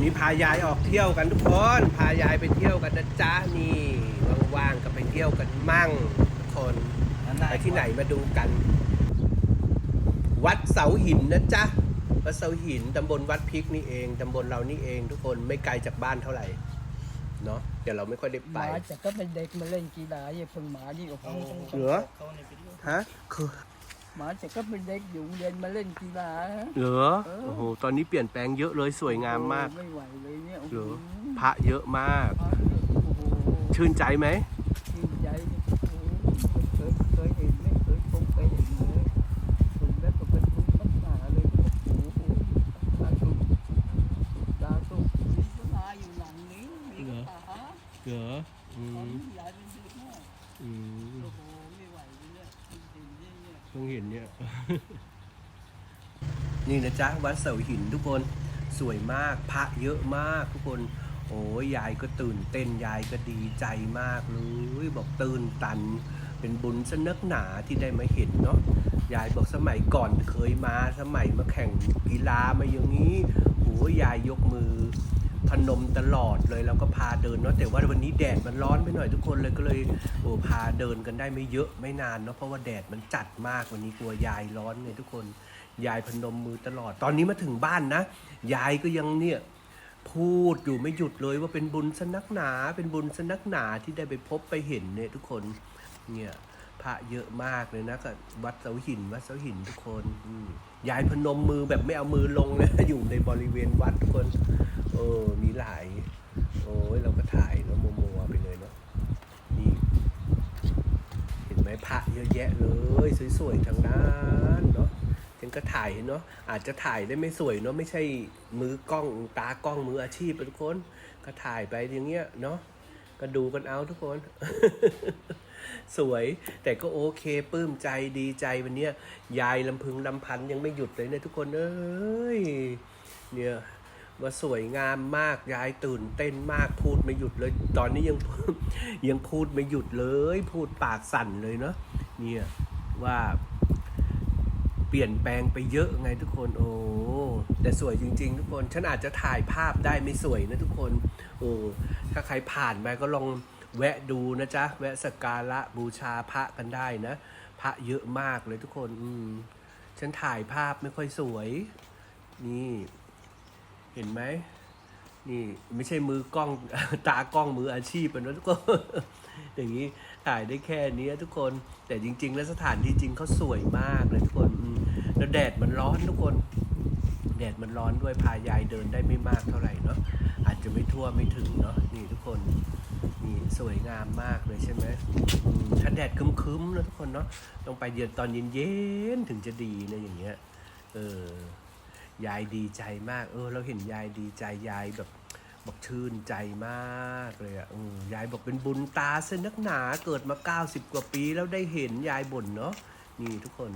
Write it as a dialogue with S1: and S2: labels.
S1: วันนี้พายายออกเที่ยวกันทุกคน พายายไปเที่ยวกันนะจ๊ะนี่ว่างๆก็ไปเที่ยวกันมั่งทุกคนไปที่ไหนมาดูกัน วัดเสาหินนะจ๊ะวัดเสาหินตำบลวัดพริกนี่เองตำบลเรานี่เองทุกคนไม่ไกลจากบ้านเท่าไหร่เนาะเดี๋ยวเราไม่ค่อยได้
S2: ห
S1: ไป
S2: มาแต่ก็เป็นเด็กมาเล่นกีฬาอย่าเพิ่งหมานี่โอ้โห
S1: เหรอฮะคือ
S2: หมาแต่ก็เป็นเด็กอยู่โรงเรียนมาเล่นกีฬา
S1: เหรอโอ้โหตอนนี้เปลี่ยนแปลงเยอะเลยสวยงามมาก
S2: โอ้ไม่ไหวเลยเนี่ยโอ้
S1: เห
S2: โห
S1: รอ พระเยอะมาก
S2: พระเนี่ยโอ้โห
S1: ชื่นใจไหม
S2: ชื่นใจเนี่ยโอ้โหเคยเคยเห็นไม่เคยพบเคยเห็นเลยถึงแล้วก็เป็นทุกข์ปัญหาเลยโอ้โหสาธุสาธุมีสลาอยู่หลังนี้มีกระตา
S1: เหรออื
S2: ตอน
S1: ม
S2: นี้ยายเป็นเด็กมาก
S1: อืม
S2: โอ้โหไม่ไหวเลยเนี่ยจริง ๆเนี่ยเนี่ย
S1: เพิ่งเห็นเนี่ย นี่นะจ๊ะวัดเสาหินทุกคนสวยมากพระเยอะมากทุกคน โอ้ยยายก็ตื่นเต้นยายก็ดีใจมากเลยบอกตื่นตัน เป็นบุญสนึกหนาที่ได้มาเห็นเนาะยายบอกสมัยก่อนเคยมาสมัยมาแข่งกีฬามาอย่างนี้โอ้ยยายยกมือ พนมตลอดเลยแล้วก็พาเดินเนาะแต่ว่าวันนี้แดดมันร้อนไปหน่อยทุกคนเลยก็เลยโอ้พาเดินกันได้ไม่เยอะไม่นานเนาะเพราะว่าแดดมันจัดมากวันนี้กลัวยายร้อนไงทุกคนยายพนมมือตลอด ตอนนี้มาถึงบ้านนะ ยายก็ยังเนี่ยพูดอยู่ไม่หยุดเลยว่าเป็นบุญสนักหนา เป็นบุญสนักหนาที่ได้ไปพบไปเห็นเนี่ยทุกคนเนี่ยพระเยอะมากเลยนะกับวัดเสาหินวัดเสาหินทุกคนยายพนมมือแบบไม่เอามือลงเลยอยู่ในบริเวณวัดทุกคน ออมีหลาย โอ้ยเราก็ถ่ายแล้วมัวๆไปเลยเนาะนี่เห็นไหมพระเยอะแยะเลย สวยๆทางนั้นเนาะฉันก็ถ่ายเนาะอาจจะถ่ายได้ไม่สวยเนาะไม่ใช่มือกล้องตากล้องมืออาชีพทุกคน ก็ถ่ายไปอย่างเงี้ยเนาะก็ดูกันเอาทุกคน สวยแต่ก็โอเคปลื้มใจดีใจวันเนี้ยยายลำพึงลำพันยังไม่หยุดเลยเนี่ยทุกคนเอ้ยเนี่ย ว่าสวยงามมากยายตื่นเต้นมากพูดไม่หยุดเลย ตอนนี้ยังยังพูดไม่หยุดเลย พูดปากสั่นเลยเนาะเนี่ยว่าเปลี่ยนแปลงไปเยอะไงทุกคนโอ้แต่สวยจริง ๆ ทุกคนฉันอาจจะถ่ายภาพได้ไม่สวยนะทุกคนโอ้ถ้าใครผ่านไปก็ลองแวะดูนะจ๊ะ แวะสักการะบูชาพระกันได้นะ พระเยอะมากเลยทุกคน อืม ฉันถ่ายภาพไม่ค่อยสวย นี่ เห็นไหมนี่ไม่ใช่มือกล้องตากล้องมืออาชีพนะทุกคน อย่างนี้ถ่ายได้แค่นี้ทุกคน แต่จริง ๆ แล้วสถานที่จริงเขาสวยมากเลยทุกคนแล้วแดดมันร้อนทุกคน แดดมันร้อนด้วยพายายเดินได้ไม่มากเท่าไหร่เนาะอาจจะไม่ทั่วไม่ถึงเนาะนี่ทุกคนนี่สวยงามมากเลยใช่ไหมอืมถ้าแดดคึ้มๆนะทุกคนเนาะต้องไปเยือนตอนเย็นๆถึงจะดีนะอย่างเงี้ยเออ ยายดีใจมาก เออ เราเห็นยายดีใจยายแบบบอกชื่นใจมากเลยอะยายบอกเป็นบุญตาเส้นนักหนาเกิดมา 90 กว่าปีแล้วได้เห็นยายบ่นเนาะนี่ทุกคน